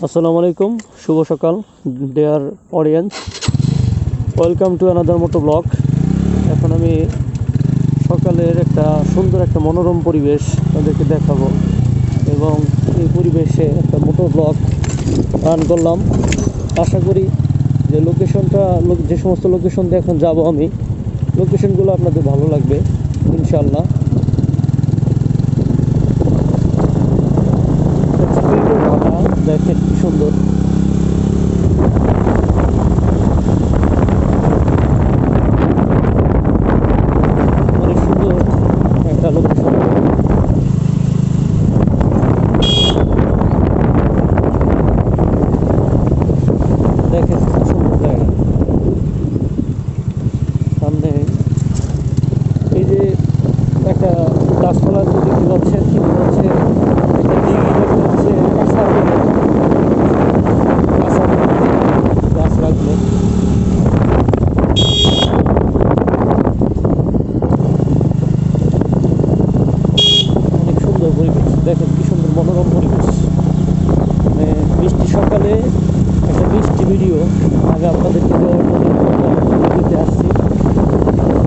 আসসালামু আলাইকুম, শুভ সকাল dear audience welcome to another moto blog এখন আমি সকালের একটা সুন্দর একটা মনোরম পরিবেশ তাদেরকে দেখাবো এবং এই পরিবেশে একটা মোটো ব্লগ রান করলাম। আশা করি যে লোকেশনটা লোক- যে সমস্ত লোকেশন দিয়ে এখন যাব আমি লোকেশনগুলো আপনাদের ভালো লাগবে ইনশাল্লাহ হচ্ছে বিল্ডের ভাটা দেখেন কি সুন্দর অনেক সুন্দর একটা লোকেশন দেখেন কি সুন্দর জায়গা সামনে এই যে একটা গাছপালা যে দেখতে পাচ্ছেন হচ্ছে? একটা হচ্ছে? গাছ রাখবে অনেক সুন্দর পরিবেশ। দেখেন কি সুন্দর মনোরম পরিবেশ। মানে বৃষ্টি সকালে একটা বৃষ্টি ভিডিও আগে আপনাদেরকে দেওয়ার দিতে আসছি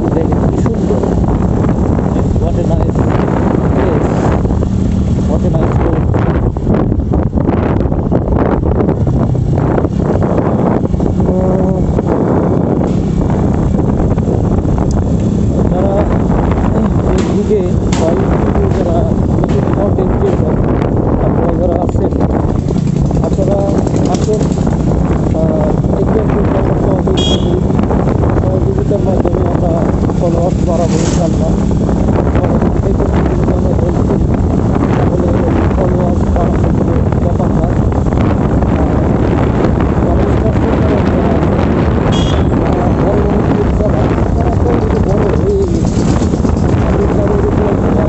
দেখেন কি সুন্দর what a nice place what a nice road যারা ফেসবুকে বা ইউটিউবে যারা নতুন কন্টেন্ট ক্রিয়েটর আপনারা যারা আছেন আপনারা আসুন আহ, একটু একটু আমরা সহযোগিতা করি সহযোগিতার মাধ্যমে আমরা ফলোয়ার্স বাড়াবো ইনশাল্লাহ দেখুন যদি আমরা হেল্প করি তাহলে ফলোয়ার্স বাড়ানোর কোনো ব্যাপার না আর যারা স্পন্সর করেন যারা যারা বড় বড় গ্রুপ যারা তারা তো যদি বড় হয়ে গেছে তাদের তাদের উপর যারা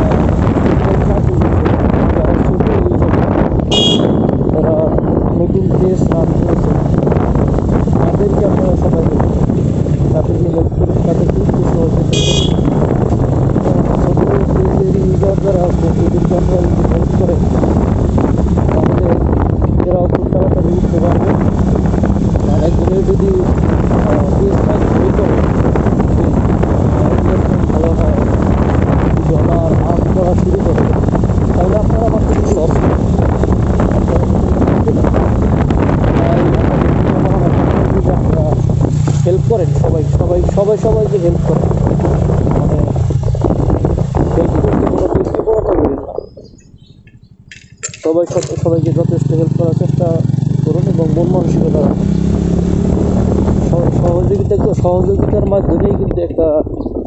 যারা ছোট হয়ে গেছে তারা নতুন দেশ রান করেছে তাদেরকে আপনারা সবাই দেখুন তাদেরকে হেল্প করুন তাদেরকে একটু সহযোগিতা করুন ছোটো ইউজার যারা আছে এদেরকে আপনারা যদি হেল্প করেন তাহলে এরাও খুব তাড়াতাড়ি উঠতে পারবে আর একজনের যদি পেজ থাকে বই করে ভালো হয় যদি ওনার আর্ন করা শুরু করে তাহলে আপনারা আমার থেকে লস হেল্প করেন, সবাই সবাই সবাই, সবাইকে হেল্প করেন। মানে হেল্প করতে কোনো বেশি করেন না সবাই, সব- সবাইকে যথেষ্ট হেল্প করার চেষ্টা করুন এবং মন মানসিকতা রাখুন। সহ- সহযোগিতা সহযোগিতার মাধ্যমেই কিন্তু একটা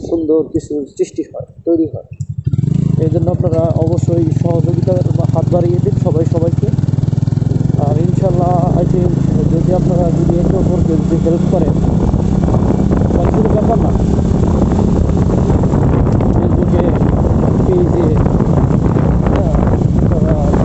সুন্দর কিছু সৃষ্টি হয়, তৈরি হয়। এই জন্য আপনারা অবশ্যই সহযোগিতার হাত বাড়িয়ে দিন সবাই, সবাইকে। আর ইনশাল্লাহ আই যদি আপনারা যদি একে অপরকে যদি হেল্প করেন